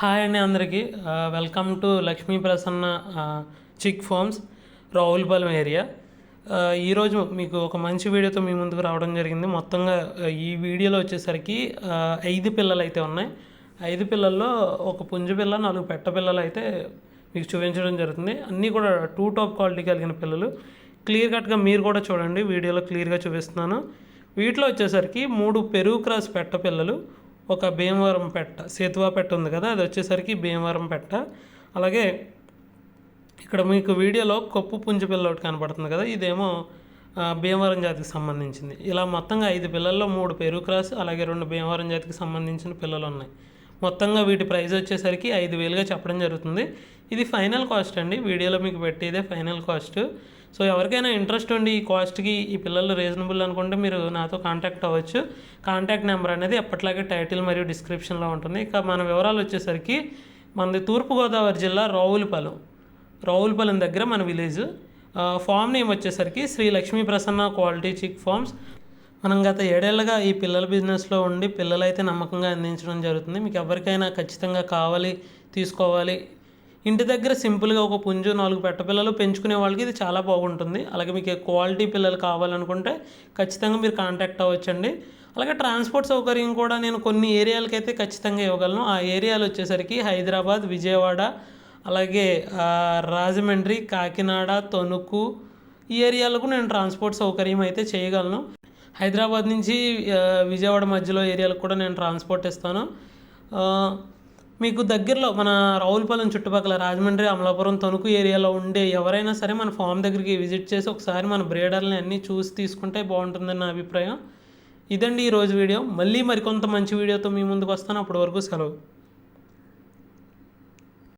Hi అండి అందరికీ. Welcome to Lakshmi Prasanna chick farms Ravulapalem area. ఈరోజు మీకు ఒక మంచి వీడియోతో మీ ముందుకు రావడం జరిగింది. మొత్తంగా ఈ వీడియోలో వచ్చేసరికి ఐదు పిల్లలు అయితే ఉన్నాయి. ఐదు పిల్లల్లో ఒక పుంజు పిల్ల నాలుగు పెట్ట పిల్లలు అయితే మీకు చూపించడం జరుగుతుంది. అన్నీ కూడా టూ టాప్ క్వాలిటీ కలిగిన పిల్లలు. క్లియర్ కట్గా మీరు కూడా చూడండి. వీడియోలో క్లియర్గా చూపిస్తున్నాను. వీటిలో వచ్చేసరికి మూడు పెరుగు క్రాస్ పెట్ట పిల్లలు ఒక భీమవరం పెట్ట సేతువా పెట్ట ఉంది కదా అది వచ్చేసరికి భీమవరం పెట్ట. అలాగే ఇక్కడ మీకు వీడియోలో కొప్పు పుంజు పిల్ల ఒకటి కనపడుతుంది కదా ఇదేమో భీమవరం జాతికి సంబంధించింది. ఇలా మొత్తంగా ఐదు పిల్లల్లో మూడు పెరుగు క్రాస్ అలాగే రెండు భీమవరం జాతికి సంబంధించిన పిల్లలు ఉన్నాయి. మొత్తంగా వీటి ప్రైస్ వచ్చేసరికి ఐదు వేలుగా చెప్పడం జరుగుతుంది. ఇది ఫైనల్ కాస్ట్ అండి. వీడియోలో మీకు పెట్టేదే ఫైనల్ కాస్ట్. సో ఎవరికైనా ఇంట్రెస్ట్ ఉండి ఈ కాస్ట్కి ఈ పిల్లలు రీజనబుల్ అనుకుంటే మీరు నాతో కాంటాక్ట్ అవ్వచ్చు. కాంటాక్ట్ నెంబర్ అనేది ఎప్పటిలాగే టైటిల్ మరియు డిస్క్రిప్షన్లో ఉంటుంది. ఇక మన వివరాలు వచ్చేసరికి మనది తూర్పుగోదావరి జిల్లా రావులపాలెం. రావులపాలెం దగ్గర మన విలేజ్. ఫామ్ నేమ్ వచ్చేసరికి Sri Lakshmi Prasanna quality chick farms. మనం గత ఏడేళ్ళుగా ఈ పిల్లల బిజినెస్లో ఉండి పిల్లలైతే నమ్మకంగా అందించడం జరుగుతుంది. మీకు ఎవరికైనా ఖచ్చితంగా కావాలి తీసుకోవాలి. ఇంటి దగ్గర సింపుల్గా ఒక పుంజు నాలుగు పెట్ట పిల్లలు పెంచుకునే వాళ్ళకి ఇది చాలా బాగుంటుంది. అలాగే మీకు క్వాలిటీ పిల్లలు కావాలనుకుంటే ఖచ్చితంగా మీరు కాంటాక్ట్ అవ్వచ్చండి. అలాగే ట్రాన్స్పోర్ట్ సౌకర్యం కూడా నేను కొన్ని ఏరియాలకైతే ఖచ్చితంగా ఇవ్వగలను. ఆ ఏరియాలు వచ్చేసరికి హైదరాబాద్ విజయవాడ అలాగే రాజమండ్రి కాకినాడ తణుకు ఈ ఏరియాలకు నేను ట్రాన్స్పోర్ట్ సౌకర్యం అయితే చేయగలను. హైదరాబాద్ నుంచి విజయవాడ మధ్యలో ఏరియాలకు కూడా నేను ట్రాన్స్పోర్ట్ ఇస్తాను. మీకు దగ్గరలో మన రావులపాలెం చుట్టుపక్కల రాజమండ్రి అమలాపురం తణుకు ఏరియాలో ఉండే ఎవరైనా సరే మన ఫామ్ దగ్గరికి విజిట్ చేసి ఒకసారి మన బ్రేడర్ని అన్నీ చూసి తీసుకుంటే బాగుంటుందని నా అభిప్రాయం. ఇదండి ఈరోజు వీడియో. మళ్ళీ మరికొంత మంచి వీడియోతో మీ ముందుకు వస్తాను. అప్పటి వరకు సెలవు.